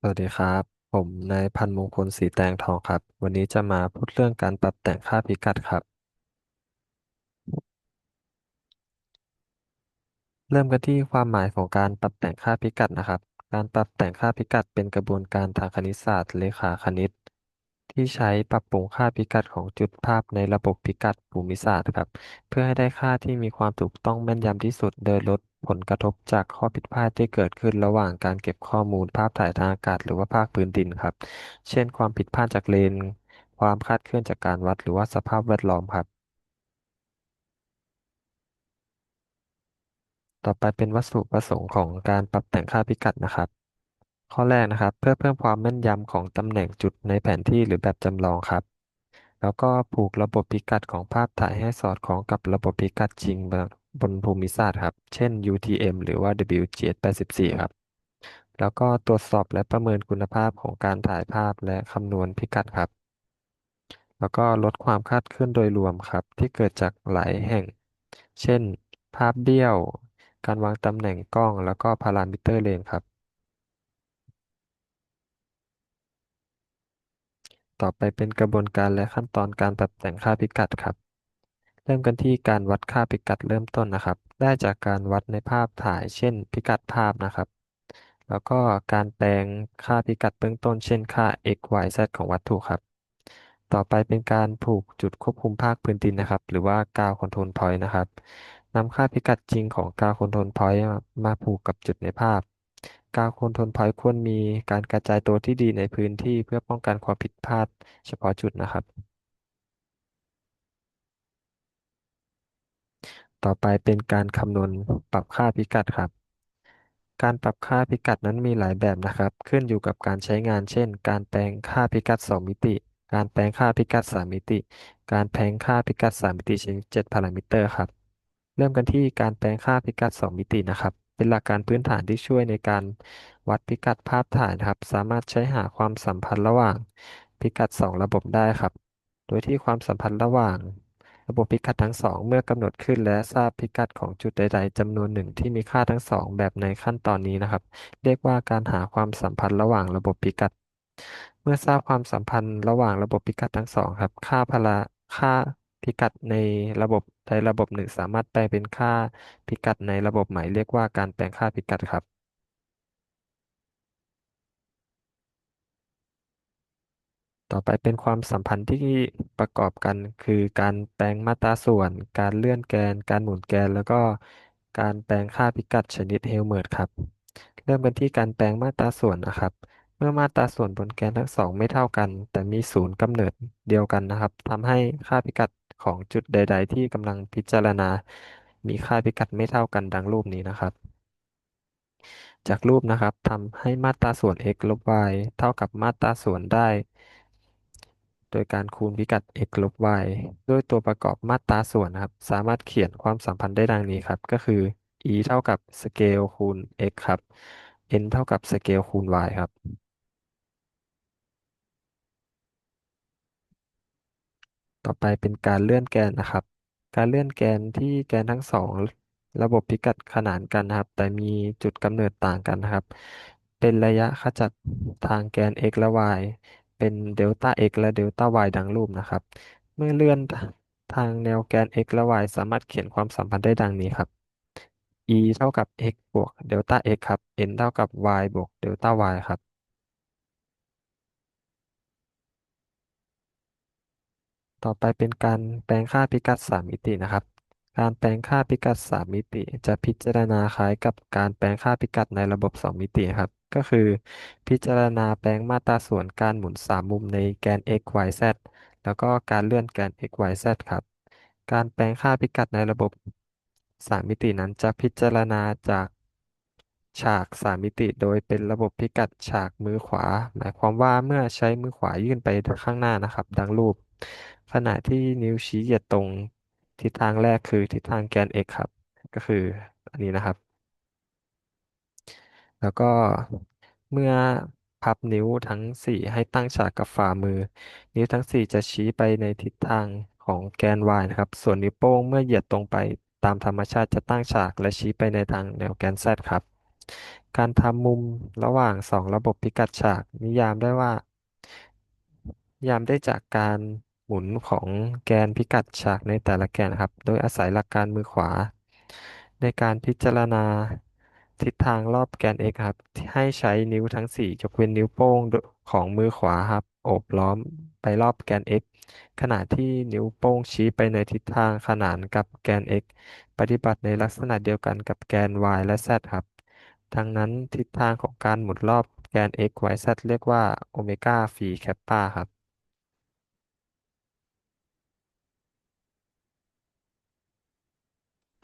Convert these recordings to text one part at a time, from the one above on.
สวัสดีครับ ผมนายพันธุ์มงคลสีแตงทองครับ วันนี้จะมาพูดเรื่องการปรับแต่งค่าพิกัดครับ เริ่มกันที่ความหมายของการปรับแต่งค่าพิกัดนะครับ การปรับแต่งค่าพิกัดเป็นกระบวนการทางคณิตศาสตร์เลขาคณิต ที่ใช้ปรับปรุงค่าพิกัดของจุดภาพในระบบพิกัดภูมิศาสตร์ครับ เพื่อให้ได้ค่าที่มีความถูกต้องแม่นยำที่สุดโดยลด ผลกระทบจากข้อผิดพลาดที่เกิดขึ้นระหว่างการเก็บข้อมูลภาพถ่ายทางอากาศ หรือว่าภาคพื้นดินครับ เช่น ความผิดพลาดจากเลนส์ความคลาดเคลื่อนจากการวัด หรือว่าสภาพแวดล้อมครับ ต่อไปเป็นวัตถุประสงค์ของการปรับแต่งค่าพิกัดนะครับ ข้อแรกนะครับ เพื่อเพิ่มความแม่นยำของตำแหน่งจุดในแผนที่หรือแบบจำลองครับ แล้วก็ผูกระบบพิกัดของภาพถ่ายให้สอดคล้องกับระบบพิกัดจริง บนภูมิศาสตร์ครับ เช่น UTM หรือว่า WGS84 ครับ แล้วก็ตรวจสอบและประเมินคุณภาพของการถ่ายภาพและคำนวณพิกัดครับ แล้วก็ลดความคลาดเคลื่อนโดยรวมครับ ที่เกิดจากหลายแห่ง เช่น ภาพเบี้ยว การวางตำแหน่งกล้อง แล้วก็พารามิเตอร์เลนครับ ต่อไปเป็นกระบวนการและขั้นตอนการปรับแต่งค่าพิกัดครับ เริ่มกันที่การวัดค่าพิกัดเริ่มต้นนะครับ ได้จากการวัดในภาพถ่าย เช่น พิกัดภาพนะครับ แล้วก็การแปลงค่าพิกัดเบื้องต้น เช่นค่า x y z ของวัตถุครับ ต่อไปเป็นการผูกจุดควบคุมภาคพื้นดินนะครับ หรือว่ากาวคอนโทรลพอยต์นะครับนำค่าพิกัดจริงของกาวคอนโทรลพอยต์มาผูกกับจุดในภาพกาวคอนโทรลพอยต์ควรมีการกระจายตัวที่ดีในพื้นที่เพื่อป้องกันความผิดพลาดเฉพาะจุดนะครับ ต่อไปเป็นการคำนวณปรับค่าพิกัดครับ การปรับค่าพิกัดนั้นมีหลายแบบนะครับ ขึ้นอยู่กับการใช้งาน เช่น การแปลงค่าพิกัด 2 มิติ การแปลงค่าพิกัด 3 มิติ การแปลงค่าพิกัด 3 มิติชนิด7พารามิเตอร์ครับ เริ่มกันที่การแปลงค่าพิกัด 2 มิตินะครับ เป็นหลักการพื้นฐานที่ช่วยในการวัดพิกัดภาพถ่ายครับ สามารถใช้หาความสัมพันธ์ระหว่างพิกัด 2 ระบบได้ครับ โดยที่ความสัมพันธ์ระหว่าง ระบบพิกัดทั้งสองเมื่อกำหนดขึ้นและทราบพิกัดของจุดใด ๆจำนวนหนึ่งที่มีค่าทั้งสองแบบในขั้นตอนนี้นะครับ เรียกว่าการหาความสัมพันธ์ระหว่างระบบพิกัด เมื่อทราบความสัมพันธ์ระหว่างระบบพิกัดทั้งสองครับ ค่าพละค่าพิกัดในระบบใดระบบหนึ่งสามารถแปลเป็นค่าพิกัดในระบบใหม่เรียกว่าการแปลงค่าพิกัดครับ ต่อไปเป็นความสัมพันธ์ที่ประกอบกัน คือการแปลงมาตราส่วน การเลื่อนแกน การหมุนแกน แล้วก็การแปลงค่าพิกัดชนิดเฮลเมิร์ตครับ เริ่มกันที่การแปลงมาตราส่วนนะครับ เมื่อมาตราส่วนบนแกนทั้งสองไม่เท่ากัน แต่มีศูนย์กำเนิดเดียวกันนะครับทำให้ค่าพิกัดของจุดใด ๆ ที่กำลังพิจารณา มีค่าพิกัดไม่เท่ากันดังรูปนี้นะครับ จากรูปนะครับทำให้มาตราส่วน x ลบ y เท่ากับมาตราส่วนได้ โดยการคูณพิกัด x ลบ y ด้วยตัวประกอบมาตราส่วนนะครับ สามารถเขียนความสัมพันธ์ได้ดังนี้ครับ ก็คือ e เท่ากับสเกลคูณ x ครับ n เท่ากับสเกลคูณ y ครับ ต่อไปเป็นการเลื่อนแกนนะครับ การเลื่อนแกนที่แกนทั้งสองระบบพิกัดขนานกันนะครับ แต่มีจุดกำเนิดต่างกันนะครับ เป็นระยะขจัดทางแกน x และ y เป็นเดลต้า x และเดลต้า y ดังรูปนะครับ เมื่อเลื่อนทางแนวแกน x และ y สามารถเขียนความสัมพันธ์ได้ดังนี้ครับ e เท่ากับ x บวกเดลต้า x ครับ n เท่ากับ y บวกเดลต้า y ครับ ต่อไปเป็นการแปลงค่าพิกัดสามมิตินะครับ การแปลงค่าพิกัดสามมิติ จะพิจารณาคล้ายกับการแปลงค่าพิกัดในระบบสองมิติครับ ก็คือ พิจารณาแปลงมาตราส่วนการหมุนสามมุมในแกน x y z แล้วก็การเลื่อนแกน x y z ครับ การแปลงค่าพิกัดในระบบสามมิตินั้นจะพิจารณาจากฉากสามมิติโดยเป็นระบบพิกัดฉากมือขวา หมายความว่าเมื่อใช้มือขวายื่นไปข้างหน้านะครับ ดังรูป ขณะที่นิ้วชี้เหยียดตรง ทิศทางแรกคือทิศทางแกน x ครับ ก็คืออันนี้นะครับ แล้วก็เมื่อพับนิ้วทั้งสี่ให้ตั้งฉากกับฝ่ามือ นิ้วทั้งสี่จะชี้ไปในทิศทางของแกน y นะครับ ส่วนนิ้วโป้งเมื่อเหยียดตรงไปตามธรรมชาติจะตั้งฉากและชี้ไปในทางแนวแกน z ครับ การทำมุมระหว่างสองระบบพิกัดฉากนิยามได้ว่า นิยามได้จากการ หมุนของแกนพิกัดฉากในแต่ละแกนครับ โดยอาศัยหลักการมือขวา ในการพิจารณาทิศทางรอบแกน x ครับ ให้ใช้นิ้วทั้งสี่ยกเว้นนิ้วโป้งของมือขวาครับ โอบล้อมไปรอบแกน x ขณะที่นิ้วโป้งชี้ไปในทิศทางขนานกับแกน x ปฏิบัติในลักษณะเดียวกันกับแกน y และ z ครับ ดังนั้นทิศทางของการหมุนรอบแกน x y z เรียกว่าโอเมก้าฟีแคปปาครับ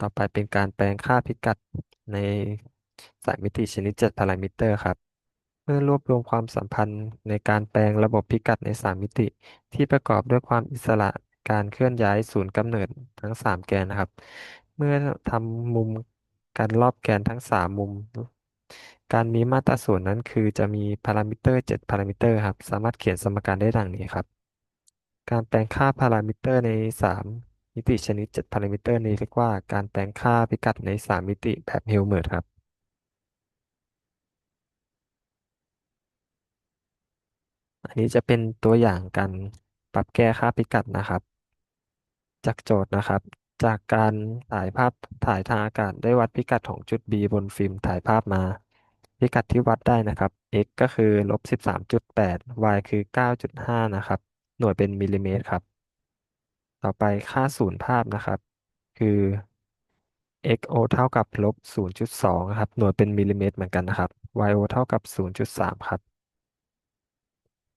ต่อไปเป็นการแปลงค่าพิกัดในสายมิติชนิด 7 พารามิเตอร์ครับเมื่อรวบรวมความสัมพันธ์ในการแปลงระบบพิกัดในสามมิติ ที่ประกอบด้วยความอิสระการเคลื่อนย้ายศูนย์กำเนิดทั้งสามแกนนะครับ เมื่อทำมุมการรอบแกนทั้งสามมุม การมีมาตราส่วนนั้นคือจะมีพารามิเตอร์เจ็ดพารามิเตอร์ครับ สามารถเขียนสมการได้ดังนี้ครับ การแปลงค่าพารามิเตอร์ในสา มิติชนิดเจ็ดพารามิเตอร์นี้เรียกว่าการแปลงค่าพิกัดในสามมิติแบบเฮลเมิร์ตครับ อันนี้จะเป็นตัวอย่างการปรับแก้ค่าพิกัดนะครับ จากโจทย์นะครับ จากการถ่ายภาพถ่ายทางอากาศได้วัดพิกัดของจุด B บนฟิล์มถ่ายภาพมาพิกัดที่วัดได้นะครับ x ก็คือลบสิบสามจุดแปด y คือเก้าจุดห้านะครับ หน่วยเป็นมิลลิเมตรครับ ต่อไปค่าศูนย์ภาพนะครับ คือ xo เท่ากับลบ0.2ครับ หน่วยเป็นมิลลิเมตรเหมือนกันนะครับ yo เท่ากับ 0.3 ครับ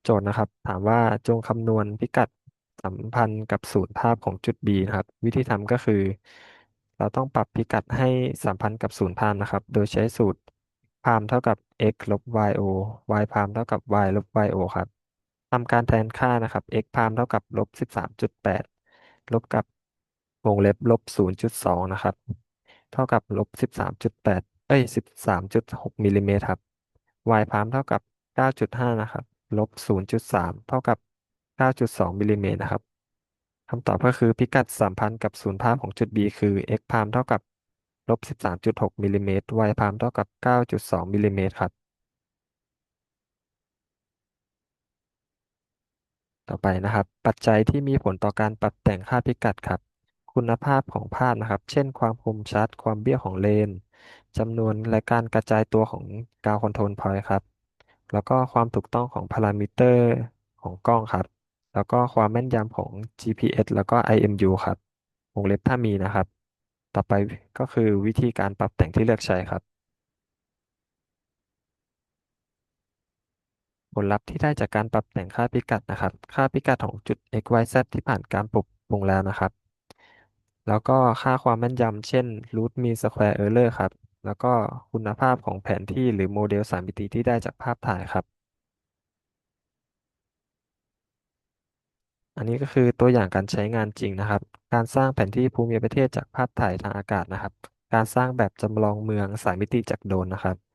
โจทย์นะครับ ถามว่าจงคำนวณพิกัดสัมพันธ์กับศูนย์ภาพของจุด B นะครับ วิธีทำก็คือ เราต้องปรับพิกัดให้สัมพันธ์กับศูนย์ภาพนะครับ โดยใช้สูตรพามเท่ากับ x ลบ yo y พามเท่ากับ y ลบ yo ครับทำการแทนค่านะครับ x พามเท่ากับลบ13.8 ลบกับวงเล็บลบศูนย์จุดสองนะครับ เท่ากับลบสิบสามจุดแปดเอ้ยสิบสามจุดหกมิลลิเมตรครับ y พามเท่ากับเก้าจุดห้านะครับลบศูนย์จุดสามเท่ากับเก้าจุดสองมิลลิเมตรนะครับคำตอบก็คือพิกัดสัมพันธ์กับศูนย์ภาพของจุด B คือ x พามเท่ากับลบสิบสามจุดหกมิลลิเมตร y พามเท่ากับเก้าจุดสองมิลลิเมตรครับ ต่อไปนะครับ ปัจจัยที่มีผลต่อการปรับแต่งค่าพิกัดครับ คุณภาพของภาพนะครับ เช่น ความคมชัด ความเบี้ยวของเลนจำนวนและการกระจายตัวของกาวคอนโทรลพอยต์ครับ แล้วก็ความถูกต้องของพารามิเตอร์ของกล้องครับ แล้วก็ความแม่นยำของ GPS แล้วก็ IMU ครับวงเล็บถ้ามีนะครับ ต่อไปก็คือวิธีการปรับแต่งที่เลือกใช้ครับ ผลลัพธ์ที่ได้จากการปรับแต่งค่าพิกัดนะครับ ค่าพิกัดของจุด x y z ที่ผ่านการปรับปรุงแล้วนะครับ แล้วก็ค่าความแม่นยำเช่น root mean square error ครับ แล้วก็คุณภาพของแผนที่หรือโมเดลสามมิติที่ได้จากภาพถ่ายครับ อันนี้ก็คือตัวอย่างการใช้งานจริงนะครับ การสร้างแผนที่ภูมิประเทศจากภาพถ่ายทางอากาศนะครับ การสร้างแบบจำลองเมืองสายมิติจากโดรนนะครับ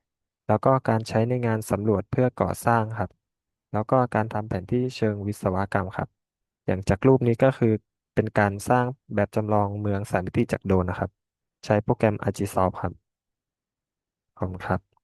แล้วก็การใช้ในงานสำรวจเพื่อก่อสร้างครับ แล้วก็การทำแผนที่เชิงวิศวกรรมครับ อย่างจากรูปนี้ก็คือเป็นการสร้างแบบจำลองเมืองสามมิติจากโดรนนะครับ ใช้โปรแกรม ArcGIS ครับ ขอบคุณครับ